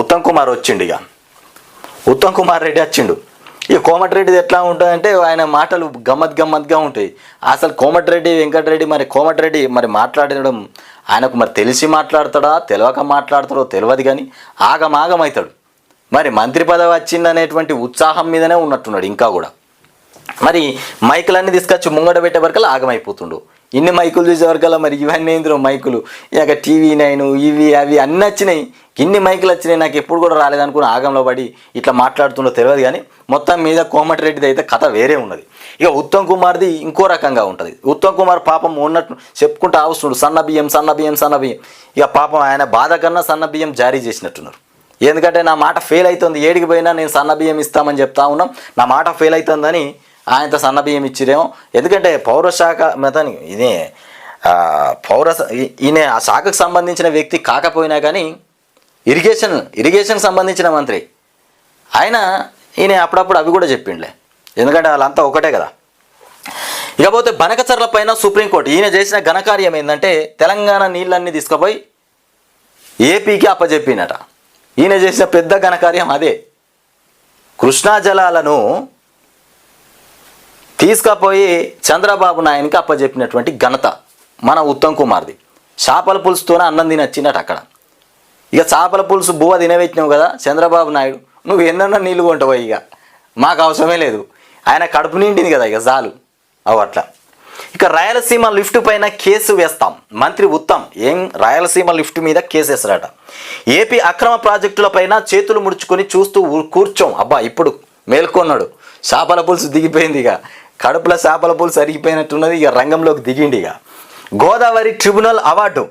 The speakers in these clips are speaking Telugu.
ఉత్తమ్ కుమార్ వచ్చిండు ఇక. ఉత్తమ్ కుమార్ రెడ్డి వచ్చిండు. ఇక కోమటిరెడ్డిది ఎట్లా ఉంటుందంటే ఆయన మాటలు గమ్మత్ గమ్మత్గా ఉంటాయి. అసలు కోమటిరెడ్డి వెంకటరెడ్డి మరి కోమటిరెడ్డి మరి మాట్లాడడం ఆయనకు మరి తెలిసి మాట్లాడతాడా తెలియక మాట్లాడతాడో తెలియదు కానీ ఆగమాగమవుతాడు మరి మంత్రి పదవి వచ్చిందనేటువంటి ఉత్సాహం మీదనే ఉన్నట్టున్నాడు ఇంకా కూడా. మరి మైకులన్నీ తీసుకొచ్చి ముంగడ పెట్టే వరకు ఆగమైపోతుండు. ఇన్ని మైకులు చూసే వరకల్లా మరి ఇవన్నీ ఏంద్రో మైకులు? ఇక టీవీ నైన్ ఇవి అవి అన్నీ వచ్చినాయి. ఇన్ని మైకులు వచ్చినాయి నాకు ఎప్పుడు కూడా రాలేదనుకుని ఆగంలో పడి ఇట్లా మాట్లాడుతుండో తెలియదు కానీ మొత్తం మీద కోమటిరెడ్డిది అయితే కథ వేరే ఉన్నది. ఇక ఉత్తమ్ కుమార్ది ఇంకో రకంగా ఉంటుంది. ఉత్తమ్ కుమార్ పాపం ఉన్నట్టు చెప్పుకుంటూ ఆవుస్తున్నాడు సన్న బియ్యం సన్న బియ్యం సన్న బియ్యం. ఇక పాపం ఆయన బాధ కన్నా సన్న బియ్యం జారీ చేసినట్టున్నారు. ఎందుకంటే నా మాట ఫెయిల్ అవుతుంది ఏడికి పోయినా నేను సన్న బియ్యం ఇస్తామని చెప్తా ఉన్నాం. నా మాట ఫెయిల్ అవుతుందని ఆయనతో సన్న బియ్యం ఇచ్చిరేమో. ఎందుకంటే పౌరశాఖ మతానికి ఇదే పౌర ఈ- ఈయన ఆ శాఖకు సంబంధించిన వ్యక్తి కాకపోయినా కానీ ఇరిగేషన్ ఇరిగేషన్ సంబంధించిన మంత్రి. ఆయన ఈయన అప్పుడప్పుడు అవి కూడా చెప్పిండ్లే. ఎందుకంటే వాళ్ళంతా ఒకటే కదా. ఇకపోతే బనకచర్ల పైన సుప్రీంకోర్టు ఈయన చేసిన ఘనకార్యం ఏంటంటే తెలంగాణ నీళ్ళన్నీ తీసుకుపోయి ఏపీకి అప్పజెప్పినట. ఈయన చేసిన పెద్ద ఘనకార్యం అదే. కృష్ణా జలాలను తీసుకుపోయి చంద్రబాబు నాయునికి అప్పజెప్పినటువంటి ఘనత మన ఉత్తమ్ కుమార్ది. చేపల పులుసుతోనే అన్నం తినొచ్చినట్టు అక్కడ. ఇక చేపల పులుసు బువ్వ తినవెచ్చినావు కదా చంద్రబాబు నాయుడు నువ్వు ఎన్నన్నా నీళ్ళు కొంటావు ఇక. మాకు అవసరమే లేదు. ఆయన కడుపు నిండింది కదా ఇక చాలు అవు అట్లా. ఇక రాయలసీమ లిఫ్ట్ పైన కేసు వేస్తాం. మంత్రి ఉత్తమ్ ఏం రాయలసీమ లిఫ్ట్ మీద కేసు వేస్తారట. ఏపీ అక్రమ ప్రాజెక్టుల పైన చేతులు ముడుచుకొని చూస్తూ కూర్చోం. అబ్బా ఇప్పుడు మేల్కొన్నాడు. చేపల పులుసు దిగిపోయింది ఇక. కడుపులో చేపల పూలు సరిగిపోయినట్టున్నది ఇక రంగంలోకి దిగిండి ఇక. Godavari tribunal award.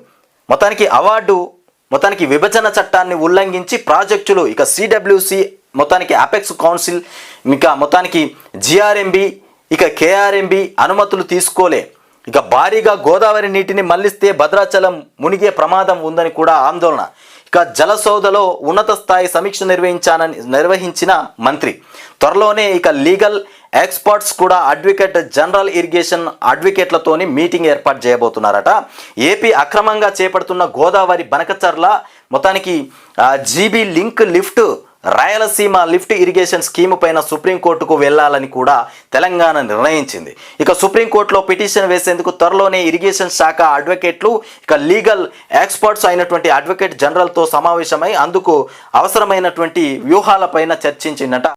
మొత్తానికి అవార్డు మొత్తానికి విభజన చట్టాన్ని ఉల్లంఘించి ప్రాజెక్టులు ఇక సిడబ్ల్యూసి మొత్తానికి అపెక్స్ కౌన్సిల్ ఇంకా మొత్తానికి జిఆర్ఎంబి ఇక కేఆర్ఎంబి అనుమతులు తీసుకోలే. ఇక భారీగా గోదావరి నీటిని మళ్ళిస్తే భద్రాచలం మునిగే ప్రమాదం ఉందని కూడా ఆందోళన. ఇక జలసౌదలో ఉన్నత స్థాయి సమీక్ష నిర్వహించానని నిర్వహించిన మంత్రి. త్వరలోనే ఇక లీగల్ ఎక్స్పర్ట్స్ కూడా అడ్వకేట్ జనరల్ ఇరిగేషన్ అడ్వకేట్లతోని మీటింగ్ ఏర్పాటు చేయబోతున్నారట. ఏపీ అక్రమంగా చేపడుతున్న గోదావరి బనకచర్ల మొత్తానికి GB link lift Rayalaseema lift irrigation scheme పైన సుప్రీంకోర్టుకు వెళ్ళాలని కూడా తెలంగాణ నిర్ణయించింది. ఇక సుప్రీంకోర్టులో పిటిషన్ వేసేందుకు త్వరలోనే ఇరిగేషన్ శాఖ అడ్వకేట్లు ఇక లీగల్ ఎక్స్పర్ట్స్ అయినటువంటి అడ్వకేట్ జనరల్తో సమావేశమై అందుకు అవసరమైనటువంటి వ్యూహాలపైన చర్చించిందట.